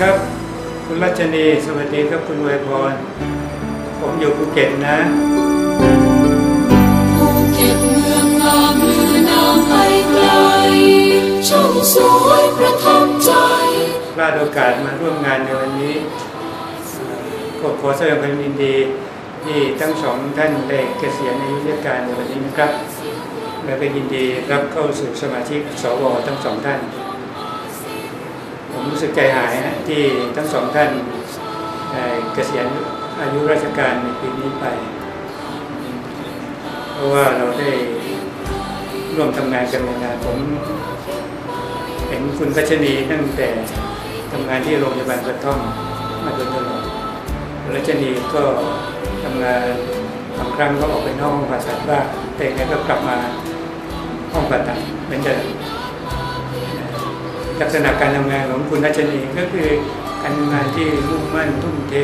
ครับ คุณรัชนี สวัสดีครับคุณเวยพร ผมอยู่ภูเก็ตนะภูเก็ตเมืองงามลือนามไปไกลช่างสวยประทับใจพลาดโอกาสมาร่วมงานในวันนี้ก็ขอแสดงความยินดีที่ทั้งสองท่านได้เกษียณอายุราชการในวันนี้นะครับ และก็ยินดีรับเข้าสู่สมาชิกสวทั้งสองท่านผม รู้สึกใจหายนะที่ทั้งสองท่านเกษียณอายุราชการในปีนี้ไป เพราะว่าเราได้ร่วมทำงานกันมานานผมเห็นคุณพัชนีตั้งแต่ทำงานที่โรงพยาบาลกระท่อมมาโดยตลอดคุณรัชนีก็ทำงานบางครั้งก็ออกไปนอกห้องผ่าตัดบ้างแต่ไงก็กลับมาห้องผ่าตัดเหมือนเดิม ลักษณะการทำงานของคุณรัชนีก็คือการทำงานที่มุ่งมั่นทุ่มเท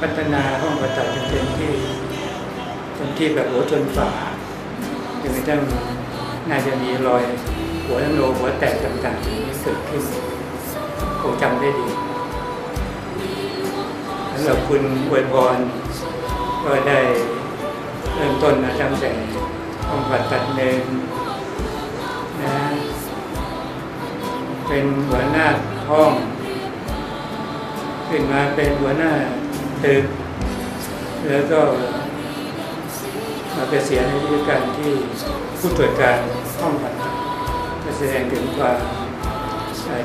พัฒนาห้องผ่าตัดจนเต็มที่เต็มที่แบบหัวจนฝาจนกระทั่งน่าจะมีรอยหัวโนหัวแตกต่างๆที่เกิดขึ้นคงจำได้ดีสำหรับคุณอวยพรก็ได้เริ่มต้นมาตั้งแต่ห้องผ่าตัดหนึ่งน เป็นหัวหน้าห้อง ขึ้นมาเป็นหัวหน้าตึก แล้วก็มาเกษียณในราชการที่ผู้ตรวจการห้องผ่าตัดก็แสดงถึงความ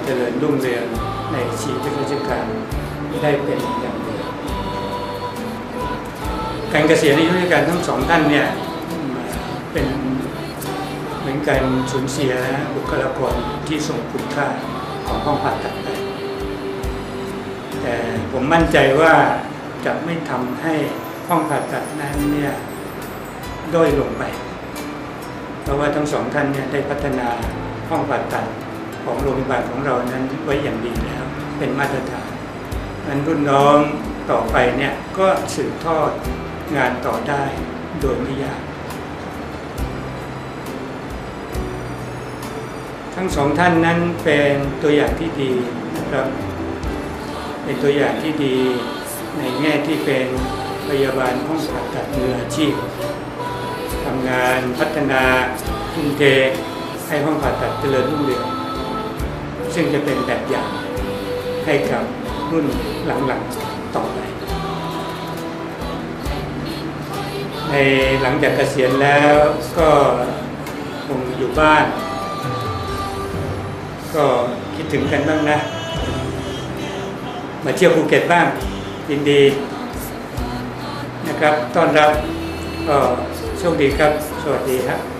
เจริญรุ่งเรืองในชีวิตราชการได้เป็นอย่างดีการเกษียณอายุราชการทั้งสองท่านเนี่ยเป็น มือนการสูญเสียบุคลากรที่ทรงคุณค่าของห้องผ่าตัดไปแต่ผมมั่นใจว่าจะไม่ทำให้ห้องผ่าตัดนั้นเนี่ยด้อยลงไป เพราะว่าทั้งสองท่านเนี่ยได้พัฒนาห้องผ่าตัดของโรงพยาบาลของเรานั้นไว้อย่างดีแล้ว เป็นมาตรฐานนั้นรุ่นน้องต่อไปเนี่ยก็สืบทอดงานต่อได้โดยไม่ยาก ทั้งสองท่านนั้นเป็นตัวอย่างที่ดีนะครับเป็นตัวอย่างที่ดีในแง่ที่เป็นพยาบาลห้องผ่าตัดมืออาชีพทำงานพัฒนาทุ่มเทให้ห้องผ่าตัดเจริญรุ่งเรืองซึ่งจะเป็นแบบอย่างให้กับรุ่นหลังๆต่อไปในหลังจากเกษียณแล้วก็คงอยู่บ้าน ก็คิดถึงกันบ้างนะ มาเที่ยวภูเก็ตบ้างยินดีนะครับต้อนรับก็โชคดีครับ สวัสดีครับ